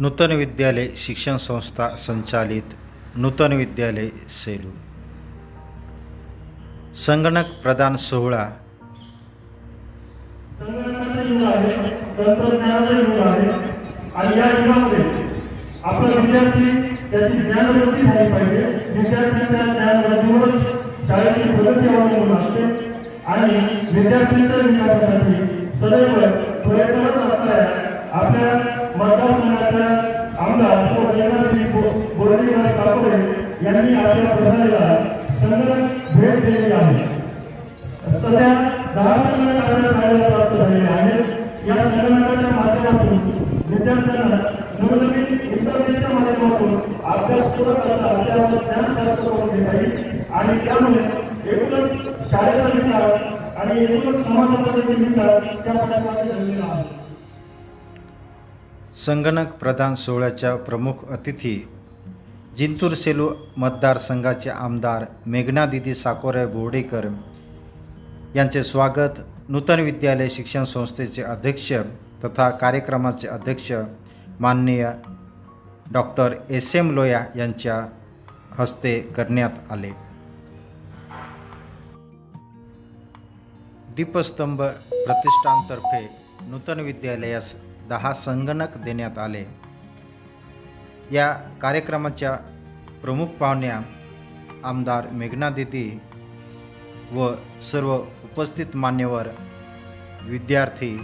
नूतन विद्यालय शिक्षण संस्था संचालित नूतन विद्यालय सेलू. संगणक प्रदान सोहळा. आणि या युगामध्ये आपला विद्यार्थी त्याची ज्ञानवृत्ती झाली पाहिजे. विद्यार्थ्यांच्या ज्ञानवृत्तीवर शाळेची प्रगती अवलंबून असते आणि विद्यार्थ्यांच्या विकासासाठी सदैव प्रयत्नरत असणाऱ्या आपल्या मतदारसंघाच्या आमदार श्री जयनाथजी बोर्डीकर साकोरे यांनी आपल्या प्रधानीला संगणक भेट दिलेली आहे. सध्या दहा संगणक आपल्या शाळेला प्राप्त झालेले आहेत. या संगणकाच्या माध्यमातून विद्यार्थ्यांना नवनवीन इंटरनेटच्या माध्यमातून अभ्यास सुरू करता अद्यावत ज्ञान प्राप्त करून घेता येईल. आणि त्यामुळे एकूणच शाळेचा विकास आणि एकूणच समाजाचा देखील विकास त्या प्रकारे झालेला आहे. संगणक प्रधान सोहळ्याच्या प्रमुख अतिथी जिंतूर सेलू मतदारसंघाचे आमदार मेघनादिदी साकोरे बोर्डेकर यांचे स्वागत नूतन विद्यालय शिक्षण संस्थेचे अध्यक्ष तथा कार्यक्रमाचे अध्यक्ष माननीय डॉक्टर एस एम लोया यांच्या हस्ते करण्यात आले. दीपस्तंभ प्रतिष्ठानतर्फे नूतन विद्यालयास दहा संगणक देण्यात आले. या कार्यक्रमाच्या प्रमुख पाहुण्या आमदार मेघनादिती व सर्व उपस्थित मान्यवर विद्यार्थी